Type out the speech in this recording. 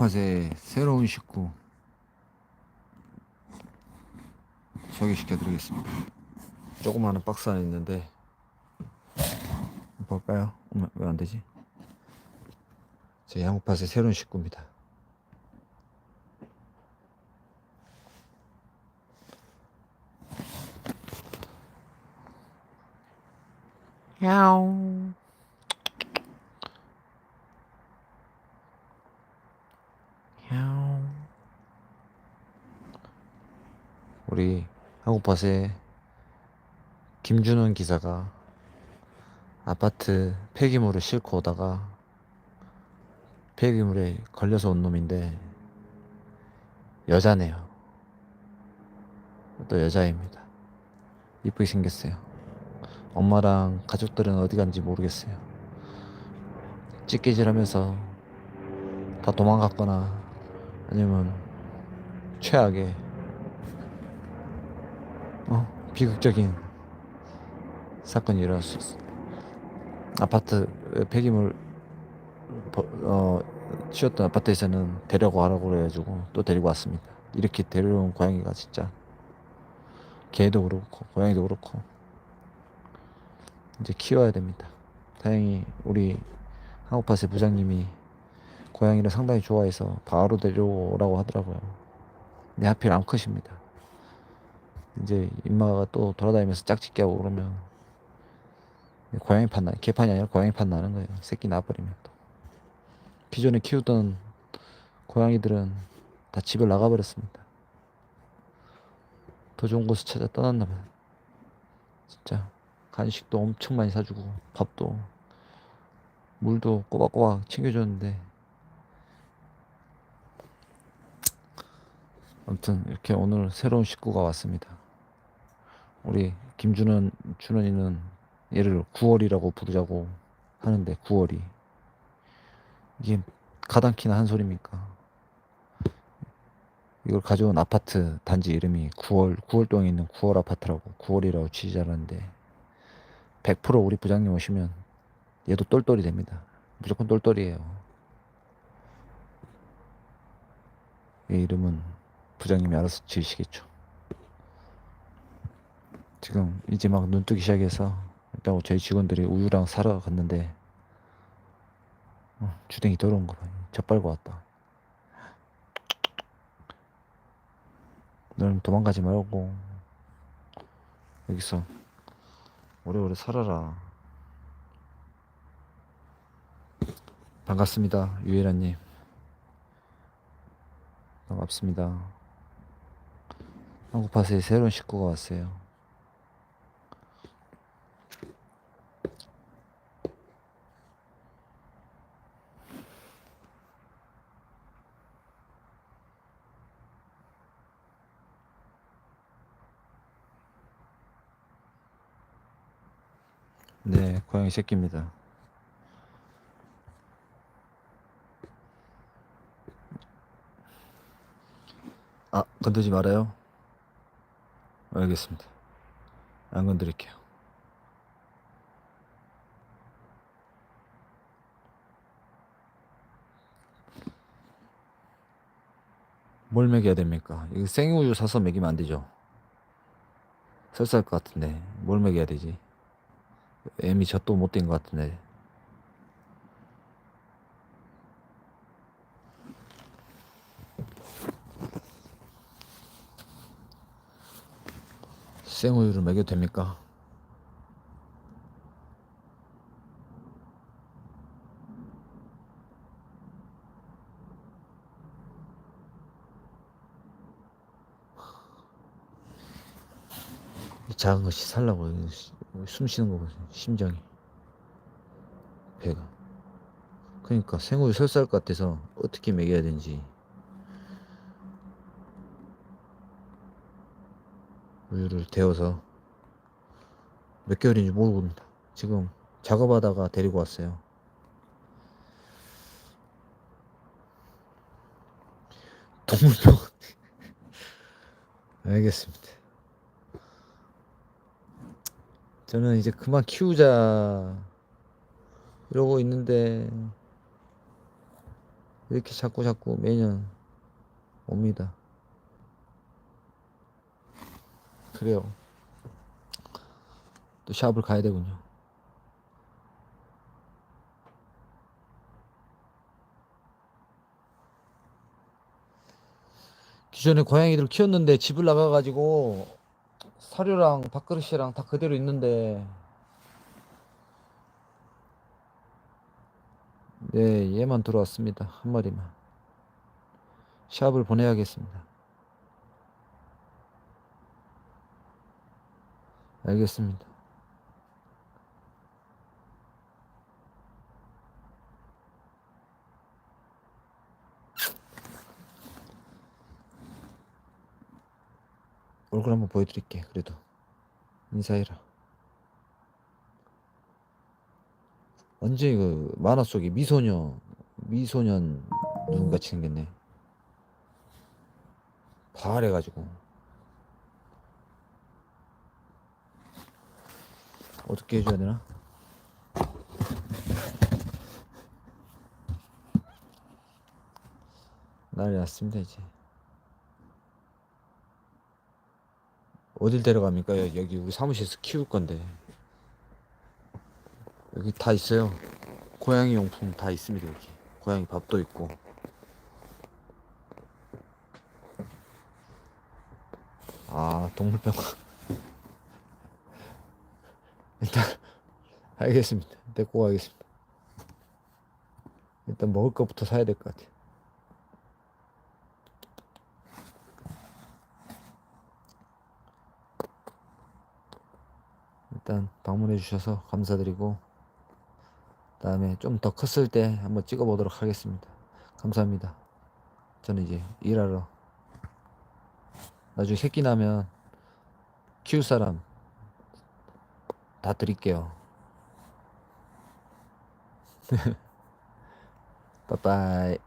맛의 새로운 식구 소개시켜 드리겠습니다. 조그마한 박스 안에 있는데 볼까요? 왜 안 되지? 제 양국팟의 새로운 식구입니다. 야옹. 우리 한국팟의 김준원 기사가 아파트 폐기물을 싣고 오다가 폐기물에 걸려서 온 놈인데 여자네요. 또 여자입니다. 이쁘게 생겼어요. 엄마랑 가족들은 어디 간지 모르겠어요. 찌개질하면서 다 도망갔거나 아니면 최악의 어, 비극적인 사건이 있어. 아파트 폐기물 버- 어, 치웠던 아파트에서는 데려고 하라고 그래가지고 또 데리고 왔습니다. 이렇게 데려온 고양이가 진짜 개도 그렇고 고양이도 그렇고 이제 키워야 됩니다. 다행히 우리 한국파스 부장님이 고양이를 상당히 좋아해서 바로 데려오라고 하더라고요. 근데 하필 암컷입니다. 이제 임마가 또 돌아다니면서 짝짓기 하고 그러면 고양이 판 나, 개판이 아니라 고양이 판 나는 거예요. 새끼 낳아버리면 또. 기존에 키우던 고양이들은 다 집을 나가버렸습니다. 더 좋은 곳을 찾아 떠났나 봐요. 진짜 간식도 엄청 많이 사주고 밥도 물도 꼬박꼬박 챙겨줬는데 아무튼 이렇게 오늘 새로운 식구가 왔습니다. 우리 김준원 준원이는 얘를 9월이라고 부르자고 하는데 9월이 이게 가당키나 한 소리입니까? 이걸 가져온 아파트 단지 이름이 9월 9월동에 있는 9월 아파트라고 9월이라고 취재하는데 100% 우리 부장님 오시면 얘도 똘똘이 됩니다. 무조건 똘똘이에요. 이 이름은 부장님이 알아서 지으시겠죠. 지금 이제 막 눈뜨기 시작해서 일단 저희 직원들이 우유랑 사러 갔는데 어, 주댕이 더러운 거 봐. 젖빨고 왔다. 너는 도망가지 말고 여기서 오래오래 살아라. 반갑습니다, 유혜라님. 반갑습니다. 한국파스에 새로운 식구가 왔어요. 네, 고양이 새끼입니다. 아, 건들지 말아요. 알겠습니다. 안 건드릴게요. 뭘 먹여야 됩니까? 이거 생우유 사서 먹이면 안 되죠. 설사할 것 같은데 뭘 먹여야 되지? 애미 젖도 못 된 것 같은데 생우유를 먹여도 됩니까? 이 작은 것이 살라고 숨 쉬는 거 보세요 심장이. 배가. 그러니까 생우유 설사할 것 같아서 어떻게 먹여야 되는지. 우유를 데워서 몇 개월인지 모르고입니다. 지금 작업하다가 데리고 왔어요. 동물병원. 알겠습니다 저는 이제 그만 키우자 이러고 있는데 이렇게 자꾸 자꾸 매년 옵니다. 그래요. 또 샵을 가야 되군요. 기존에 고양이들 키웠는데 집을 나가가지고 사료랑 밥그릇이랑 다 그대로 있는데. 네 얘만 들어왔습니다. 한 마리만. 샵을 보내야겠습니다. 알겠습니다 얼굴 한번 보여드릴게 그래도. 인사해라. 완전히 그 만화 속에 미소녀 미소년 눈같이 생겼네. 바래가지고. 어떻게 해줘야 되나? 난리 났습니다 이제 어딜 데려갑니까? 여- 여기 우리 사무실에서 키울 건데. 여기 다 있어요. 고양이 용품 다 있습니다 여기. 고양이 밥도 있고. 아 동물병원. 일단 알겠습니다. 데리고 가겠습니다. 일단 먹을 것부터 사야 될 것 같아요 일단 방문해 주셔서 감사드리고 다음에 좀 더 컸을 때 한번 찍어 보도록 하겠습니다. 감사합니다. 저는 이제 일하러 나중에 새끼 나면 키울 사람 다 드릴게요. 빠빠이.